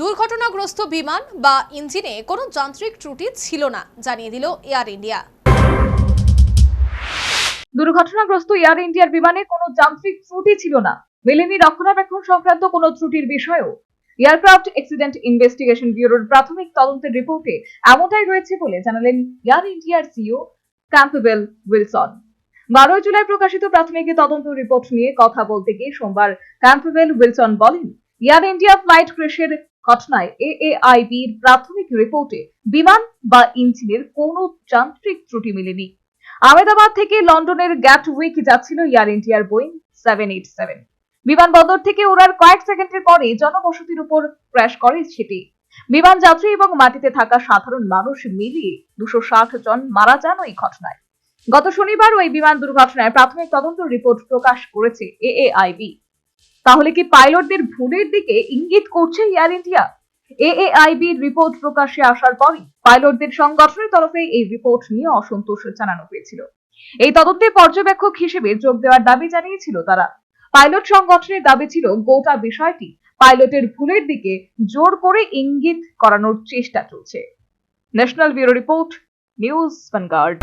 দুর্ঘটনাগ্রস্ত বিমান বা ইঞ্জিনে কোনো যান্ত্রিক ত্রুটি ছিল না, জানিয়ে দিল এয়ার ইন্ডিয়া। দুর্ঘটনাগ্রস্ত এয়ার ইন্ডিয়ার বিমানে কোনো যান্ত্রিক ত্রুটি ছিল না। মেলেনি রক্ষণাবেক্ষণ সংক্রান্ত কোনো ত্রুটির বিষয়েও এয়ারক্রাফট অ্যাক্সিডেন্ট ইনভেস্টিগেশন ব্যুরোর প্রাথমিক তদন্তের রিপোর্টে এমনটাই রয়েছে বলে জানালেন এয়ার ইন্ডিয়ার সিও ক্যাম্পবেল উইলসন। বারোই জুলাই প্রকাশিত প্রাথমিক তদন্ত রিপোর্ট নিয়ে কথা বলতে গিয়ে সোমবার ক্যাম্পবেল উইলসন বলেন, এয়ার ইন্ডিয়া ফ্লাইট ক্রেশের ঘটনায় এএআইবির প্রাথমিক রিপোর্টে বিমান বা ইঞ্জিনের কোনো যান্ত্রিক ত্রুটি মেলেনি। আহমেদাবাদ থেকে লন্ডনের গ্যাটউইক যাচ্ছিল এয়ার ইন্ডিয়ার বোয়িং সেভেন এইট সেভেন বিমানবন্দর থেকে ওড়ার কয়েক সেকেন্ডের পরে জনবসতির উপর ক্র্যাশ করে সেটি। বিমান যাত্রী এবং মাটিতে থাকা সাধারণ মানুষ মিলিয়ে দুশো ষাট জন মারা যান ওই ঘটনায়। গত শনিবার ওই বিমান দুর্ঘটনায় প্রাথমিক তদন্ত রিপোর্ট প্রকাশ করেছে এএআইবি তাহলে কি পাইলটদের ভুলের দিকে ইঙ্গিত করছে এয়ার ইন্ডিয়া এএআইবির রিপোর্ট প্রকাশ্যে আসার পরই পাইলটদের সংগঠনের তরফে এই রিপোর্ট নিয়ে অসন্তোষ জানানো হয়েছিল। এই তদন্তে পর্যবেক্ষক হিসেবে যোগ দেওয়ার দাবি জানিয়েছিল তারা। পাইলট সংগঠনের দাবি ছিল গোটা বিষয়টি পাইলটের ভুলের দিকে জোর করে ইঙ্গিত করানোর চেষ্টা চলছে। National bureau report news vanguard